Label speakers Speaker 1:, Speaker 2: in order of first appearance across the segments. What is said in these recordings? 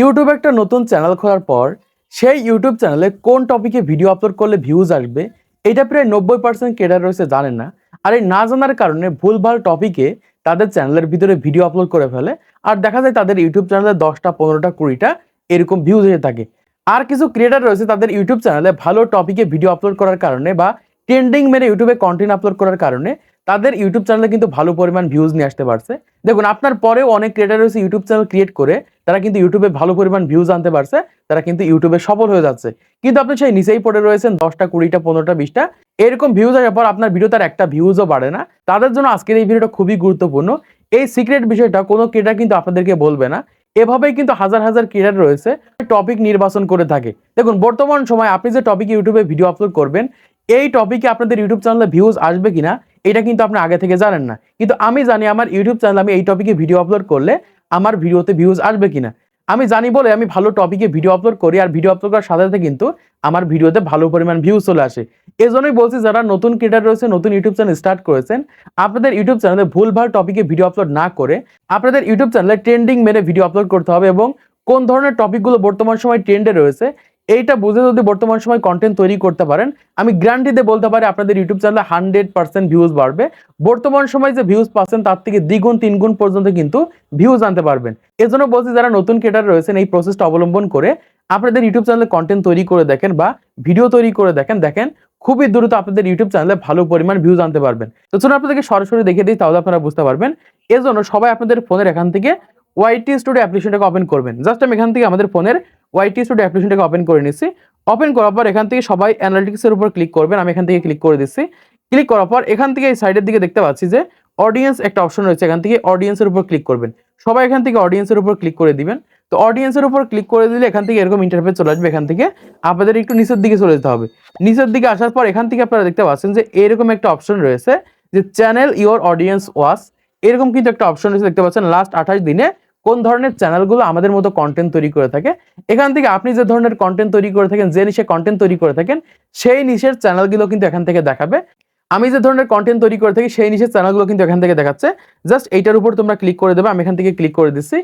Speaker 1: ইউটিউবে একটা নতুন চ্যানেল খোলার পর, সেই ইউটিউব চ্যানেলে কোন টপিকে ভিডিও আপলোড করলে ভিউজ আসবে, এটা প্রায় নব্বই পার্সেন্ট ক্রিয়েটার রয়েছে, জানেন না। আর এই না জানার কারণে ভুলভাল টপিকে তাদের চ্যানেলের ভিতরে ভিডিও আপলোড করে ফেলে, আর দেখা যায় তাদের ইউটিউব চ্যানেলে দশটা, পনেরোটা, কুড়িটা এরকম ভিউজ হয়ে থাকে। আর কিছু ক্রিয়েটার রয়েছে তাদের ইউটিউব চ্যানেলে ভালো টপিকে ভিডিও আপলোড করার কারণে বা ট্রেন্ডিং মেরে ইউটিউবে কন্টেন্ট আপলোড করার কারণে তাদের ইউটিউব চ্যানেলে কিন্তু ভালো পরিমাণ ভিউজ নিয়ে আসতে পারছে। দেখুন, আপনার পরেও অনেক ক্রিয়েটার রয়েছে ইউটিউব চ্যানেল ক্রিয়েট করে তারা কিন্তু ইউটিউবে ভালো পরিমাণ ভিউজ আনতে পারছে, তারা কিন্তু ইউটিউবে সফল হয়ে যাচ্ছে। কিন্তু আপনি সেই নিচেই পড়ে রয়েছেন, দশটা, কুড়িটা, পনেরোটা, বিশটা। এরকম ভিউজ আসার পর আপনার ভিডিও তার একটা ভিউজও বাড়ে না। তাদের জন্য আজকের এই ভিডিওটা খুবই গুরুত্বপূর্ণ। এই সিক্রেট বিষয়টা কোনো ক্রিয়েটার কিন্তু আপনাদেরকে বলবে না। এভাবেই কিন্তু হাজার হাজার ক্রিয়েটার রয়েছে টপিক নির্বাচন করে থাকে। দেখুন, বর্তমান সময় আপনি যে টপিক ইউটিউবে ভিডিও আপলোড করবেন, এই টপিকে আপনাদের ইউটিউব চ্যানেলে ভিউজ আসবে কিনা, এটা কিন্তু আপনি আগে থেকে জানেন না। কিন্তু আমি জানি আমার ইউটিউব চ্যানেলে আমি এই টপিকে ভিডিও আপলোড করলে আমার ভিডিওতে ভিউজ আসবে কিনা? আমি জানি বলে আমি ভালো টপিকে ভিডিও আপলোড করি আর ভিডিও আপলোড করার সাথে সাথে কিন্তু আমার ভিডিওতে ভালো পরিমাণ ভিউজ চলে আসে। এজন্যই বলছি যারা নতুন ক্রিয়েটার রয়েছে নতুন ইউটিউব চ্যানেল স্টার্ট করেছেন, আপনাদের ইউটিউব চ্যানেলে ভুলভাল টপিকে ভিডিও আপলোড না করে আপনাদের ইউটিউব চ্যানেলে ট্রেন্ডিং মেনে ভিডিও আপলোড করতে হবে এবং কোন ধরনের টপিকগুলো বর্তমান সময় ট্রেন্ডে রয়েছে এইটা বুঝে যদি বর্তমান সময় কন্টেন্ট তৈরি করতে পারেন, আমি গ্যারান্টি দিয়ে বলতে পারি আপনাদের ইউটিউব চ্যানেলে হান্ড্রেড পার্সেন্ট ভিউজ বাড়বে। বর্তমান সময় যে ভিউজ পাচ্ছেন, তার থেকে দ্বিগুণ, তিনগুণ পর্যন্ত কিন্তু ভিউজ আনতে পারবেন। এজন্য বলছি, যারা নতুন ক্রিয়েটার রয়েছেন, এই প্রসেসটা অবলম্বন করে আপনাদের ইউটিউব চ্যানেলে কন্টেন্ট তৈরি করে দেখেন বা ভিডিও তৈরি করে দেখেন দেখেন খুবই দ্রুত আপনাদের ইউটিউব চ্যানেলে ভালো পরিমাণ ভিউজ আনতে পারবেন। তো চলুন আপনাদেরকে সরাসরি দেখে দিই, তাহলে আপনারা বুঝতে পারবেন। এজন্য সবাই আপনাদের ফোনের এখান থেকে ওয়াইটি স্টুডিও অ্যাপ্লিকেশনটাকে ওপেন করবেন। জাস্ট আমি এখান থেকে আমাদের ফোনের ওয়াইটি স্টুডিও অ্যাপ্লিকেশনটাকে ওপেন করে নিচ্ছি ওপেন করার পর এখান থেকে সবাই অ্যানালিটিক্সের উপর ক্লিক করবেন। আমি এখান থেকে ক্লিক করে দিচ্ছি ক্লিক করার পর এখান থেকে এই সাইডের দিকে দেখতে পাচ্ছি যে অডিয়েন্স একটা অপশন রয়েছে। এখান থেকে অডিয়েন্সের উপর ক্লিক করবেন। সবাই এখান থেকে অডিয়েন্সের উপর ক্লিক করে দিবেন। তো অডিয়েন্সের উপর ক্লিক করে দিলে এখান থেকে এরকম ইন্টারফেস চলে আসবে। এখান থেকে আপনাদের একটু নিচের দিকে চলে যেতে হবে। নিচের দিকে আসার পর এখান থেকে আপনারা দেখতে পাচ্ছেন যে এরকম একটা অপশন রয়েছে যে চ্যানেল ইওর অডিয়েন্স ওয়াস এরকম কিন্তু একটা অপশন রয়েছে। দেখতে পাচ্ছেন লাস্ট আঠাশ দিনে কোন ধরনের চ্যানেলগুলো আমাদের মতো কন্টেন্ট তৈরি করে থাকে? এখান থেকে আপনি যে ধরনের কন্টেন্ট তৈরি করে থাকেন, যে নিশে কন্টেন্ট তৈরি করে থাকেন, সেই নিশের চ্যানেলগুলো কিন্তু এখান থেকে দেখাবে। আমি যে ধরনের কন্টেন্ট তৈরি করে থাকি, সেই নিশের চ্যানেলগুলো কিন্তু এখান থেকে দেখাচ্ছে। জাস্ট এইটার উপর তোমরা ক্লিক করে দেবে, আমি এখান থেকে ক্লিক করে দিচ্ছি।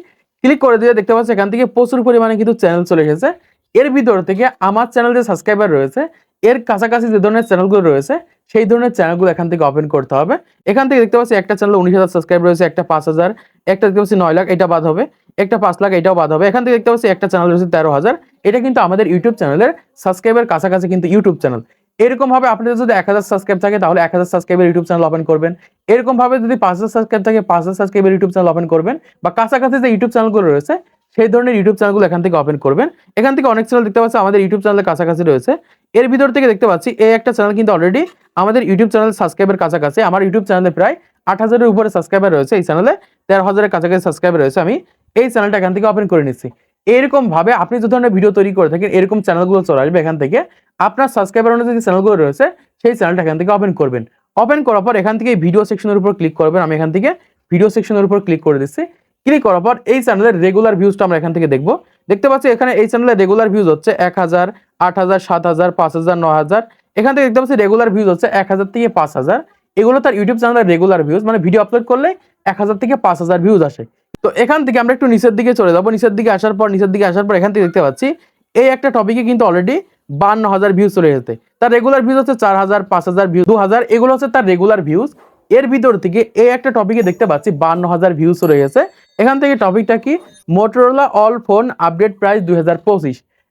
Speaker 1: ক্লিক করে দিয়ে দেখতে পাচ্ছি, এখান থেকে প্রচুর পরিমাণে কিন্তু চ্যানেল চলে এসেছে। এর ভিতর থেকে আমার চ্যানেল যে সাবস্ক্রাইবার রয়েছে এর কাছাকাছি যে ধরনের চ্যানেলগুলো রয়েছে, সেই ধরনের চ্যানেলগুলো এখান থেকে ওপেন করতে হবে। এখান থেকে দেখতে পাচ্ছি একটা চ্যানেল উনিশ হাজার সাবস্ক্রাইব রয়েছে, একটা পাঁচ হাজার, একটা দেখতে পাচ্ছি নয় লাখ, এটা বাদ হবে, একটা পাঁচ লাখ, এটাও বাদ হবে। এখান থেকে দেখতে পাচ্ছি একটা চ্যানেল রয়েছে, তেরো হাজার, এটা কিন্তু আমাদের ইউটিউব চ্যানেলের সাবস্ক্রাইবের কাছাকাছি কিন্তু ইউটিউব চ্যানেল এরকম ভাবে আপনাদের যদি এক হাজার সাবস্ক্রাইব থাকে, তাহলে এক হাজার সাবস্ক্রাইবের ইউটিউব চ্যানেল ওপেন করবেন। এরকম ভাবে যদি পাঁচ হাজার সাবস্ক্রাইব থাকে, পাঁচ হাজার সাবস্ক্রাইবের ইউটিউব চ্যানেল ওপেন করবেন বা কাছাকাছি যে ইউটিউব চ্যানেলগুলো রয়েছে, সেই ধরনের ইউটিউব চ্যানেলগুলো এখান থেকে ওপেন করবেন। এখান থেকে অনেক চ্যানেল দেখতে পাচ্ছি, আমাদের ইউটিউব চ্যানেলের কাছাকাছি রয়েছে। এর ভিতর থেকে দেখতে পাচ্ছি, এই একটা চ্যানেল কিন্তু অলরেডি আমাদের ইউটিউব চ্যানেল সাবস্ক্রাইবের কাছাকাছি। আমার ইউটিউব চ্যানেলে প্রায় আট হাজারের উপরে সাবস্ক্রাইবার রয়েছে এই চ্যানেলে তেরো হাজারের কাছাকাছি সাবস্ক্রাইবার রয়েছে। আমি এই চ্যানেলটা এখান থেকে ওপেন করে নিচ্ছি। এরকম ভাবে আপনি যে ধরনের ভিডিও তৈরি করে থাকেন, এরকম চ্যানেলগুলো চলে আসবে এখান থেকে। আপনার সাবস্ক্রাইবার অনুযায়ী যে চ্যানেলগুলো রয়েছে, সেই চ্যানেলটা এখান থেকে ওপেন করবেন। ওপেন করার পর এখান থেকে ভিডিও সেকশনের উপর ক্লিক করবেন। আমি এখান থেকে ভিডিও সেকশনের উপর ক্লিক করে দিচ্ছি। ক্লিক করার পর এই চ্যানেলের রেগুলার ভিউজটা আমরা এখান থেকে দেখব। দেখতে পাচ্ছি, এখানে এই চ্যানেলে রেগুলার ভিউজ হচ্ছে এক হাজার, আট হাজার, সাত হাজার, পাঁচ হাজার, ন হাজার। এখান থেকে দেখতে পাচ্ছি রেগুলার ভিউজ হচ্ছে এক হাজার থেকে পাঁচ হাজার। এগুলো তার ইউটিউব চ্যানেলের রেগুলার ভিউজ মানে ভিডিও আপলোড করলে এক হাজার থেকে পাঁচ হাজার ভিউজ আসে। তো এখান থেকে আমরা একটু নিচের দিকে চলে যাব। নিচের দিকে আসার পর, নিচের দিকে আসার পর এখান থেকে দেখতে পাচ্ছি, এই একটা টপিকে কিন্তু অলরেডি বান্ন হাজার ভিউজ চলে যেতে তার রেগুলার ভিউজ হচ্ছে চার হাজার, পাঁচ হাজার ভিউ দু হাজার। এগুলো হচ্ছে তার রেগুলার ভিউজ এর ভিতর থেকে এই একটা টপিকে দেখতে পাচ্ছি বান্ন হাজার চলে গেছে এখান থেকে টপিকটা কি? Motorola all phone update price দুই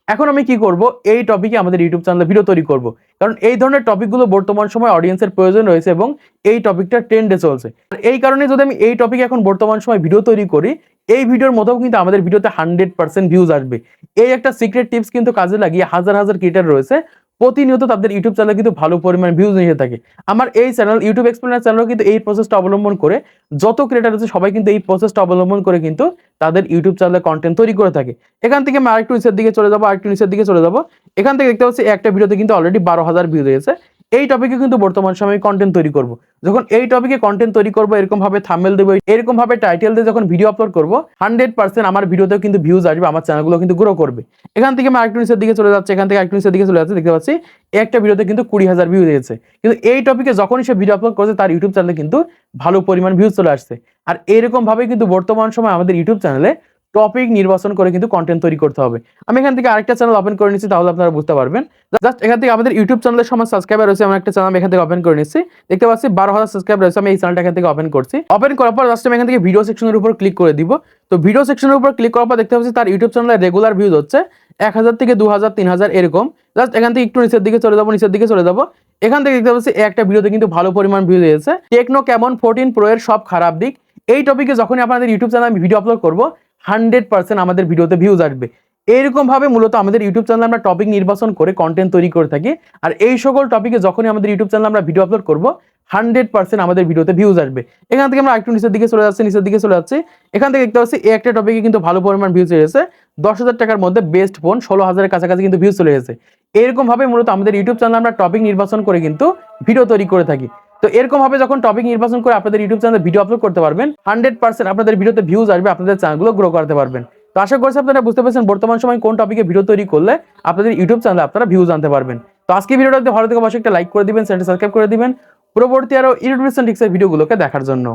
Speaker 1: এখন আমি কি করব? এই টপিকে আমাদের ইউটিউব চ্যানেলে ভিডিও তৈরি করব। কারণ এই ধরনের টপিকগুলো বর্তমান সময় অডিয়েন্সের প্রয়োজন রয়েছে এবং এই টপিকটা ট্রেন্ডে চলছে। এই কারণে যদি আমি এই টপিকে এখন বর্তমান সময় ভিডিও তৈরি করি, এই ভিডিওর মতো কিন্তু আমাদের ভিডিওতে হান্ড্রেড পার্সেন্ট ভিউজ আসবে। এই একটা সিক্রেট টিপস কিন্তু কাজে লাগিয়ে হাজার হাজার ক্রিয়েটার রয়েছে। প্রতিনিয়ত তাদের ইউটিউব চ্যানেল কিন্তু ভালো পরিমাণ ভিউজ নিয়ে থাকে। আমার এই চ্যানেল ইউটিউব এক্সপ্লেনার চ্যানেল কিন্তু এই প্রসেসটা অবলম্বন করে যত ক্রিয়েটার আছে সবাই কিন্তু এই প্রসেসটা অবলম্বন করে কিন্তু তাদের ইউটিউব চ্যানেলে কন্টেন্ট তৈরি করে থাকে। এখান থেকে আমি আরেকটু নিচের দিকে চলে যাব, আরেকটু নিচের দিকে চলে যাব। এখান থেকে দেখতে পাচ্ছি, একটা ভিডিওতে কিন্তু অলরেডি বারো হাজার ভিউ হয়েছে। এই টপিকে কিন্তু বর্তমান সময়ে কন্টেন্ট তৈরি করব। যখন এই টপিকে কন্টেন্ট তৈরি করব, এরকম ভাবে থামেল দেবো, এরকম ভাবে টাইটেল দিয়ে যখন ভিডিও আপলোড করব হান্ড্রেড পার্সেন্ট আমার ভিডিওতেও কিন্তু ভিউজ আসবে, আমার চ্যানেলগুলো কিন্তু গ্রো করবে। এখান থেকে আমি আরেকটু নিচের দিকে চলে যাচ্ছে, এখান থেকে আরেকটু নিচের দিকে চলে যাচ্ছে, দেখতে পাচ্ছি, একটা ভিডিওতে কিন্তু কুড়ি হাজার ভিউ দিয়েছে। কিন্তু এই টপিকে যখনই সে ভিডিও আপলোড করেছে, তার ইউটিউব চ্যানেলে কিন্তু ভালো পরিমাণ ভিউজ চলে আসছে। আর এরকম ভাবে কিন্তু বর্তমান সময় আমাদের ইউটিউব চ্যানেলে টপিক নির্বাচন করে কিন্তু কন্টেন্ট তৈরি করতে হবে। আমি এখান থেকে আরেকটা চ্যানেল ওপেন করে নিচ্ছি, তাহলে আপনারা বুঝতে পারবেন। জাস্ট এখান থেকে আমাদের ইউটিউব চ্যানেলের সময় সাবস্ক্রাইবার রয়েছে আমার একটা চ্যানেল আমি এখান থেকে ওপেন করে নিচ্ছি। দেখতে পাচ্ছি বারো হাজার সাবস্ক্রাইবার রয়েছে, আমি এই চ্যানেলটা এখান থেকে ওপেন করছি। ওপেন করার পর জাস্ট আমি এখান থেকে ভিডিও সেকশনের উপর ক্লিক করে দিব। তো ভিডিও সেকশনের উপর ক্লিক করার পর দেখতে পাচ্ছি তার ইউটিউব চ্যানেলের রেগুলার ভিউজ হচ্ছে এক হাজার থেকে দু হাজার, তিন হাজার, এরকম। জাস্ট এখান থেকে একটু নিচের দিকে চলে যাব, নিচের দিকে চলে যাব। এখান থেকে দেখতে পাচ্ছি একটা ভিডিওতে কিন্তু ভালো পরিমাণ ভিউজ এসেছে। টেকনো কেমন ফোরটিন প্রো এর সব খারাপ দিক। এই টপিকে যখনই আপনাদের ইউটিউব চ্যানেলে আমি ভিডিও আপলোড করব হান্ড্রেড পার্সেন্ট আমাদের ভিডিওতে ভিউজ আসবে। এইরকম ভাবে মূলত আমাদের ইউটিউব চ্যানেলে আমরা টপিক নির্বাচন করে কন্টেন্ট তৈরি করে থাকি। আর এই সকল টপিকে যখনই আমাদের ইউটিউব চ্যানেলে আমরা ভিডিও আপলোড করব, হান্ড্রেড পার্সেন্ট আমাদের ভিডিওতে ভিউজ আসবে। এখান থেকে আমরা একটু নিচের দিকে চলে যাচ্ছি, নিচের দিকে চলে যাচ্ছি। এখান থেকে দেখতে পাচ্ছি, এই একটা টপিকে কিন্তু ভালো পরিমাণ ভিউজ এসেছে। দশ হাজার টাকার মধ্যে বেস্ট ফোন ষোলো হাজারের কাছাকাছি কিন্তু ভিউজ চলে এসেছে। এরকম ভাবে মূলত আমাদের ইউটিউব চ্যানেলে আমরা টপিক নির্বাচন করে কিন্তু ভিডিও তৈরি করে থাকি। তো এরকম ভাবে যখন টপিক নির্বাচন করে আপনাদের ইউটিউব চ্যানেলে ভিডিও আপলোড করতে পারবেন হান্ড্রেড পার্সেন্ট আপনাদের ভিডিওতে ভিউজ আসবে, আপনাদের চ্যানেলগুলো গ্রো করতে পারবেন। তো আশা করছি আপনারা বুঝতে পারছেন বর্তমান সময় কোন টপিকে ভিডিও তৈরি করলে আপনাদের ইউটিউব চ্যানেলে আপনারা ভিউজ আনতে পারবেন। তো আজকে ভিডিওটা যদি ভালো থেকে অবশ্যই একটা লাইক করে দিবেন চ্যানেলটা সাবস্ক্রাইব করে দিবেন। পরবর্তী আরও ইউটিউব ভিডিওগুলোকে দেখার জন্য।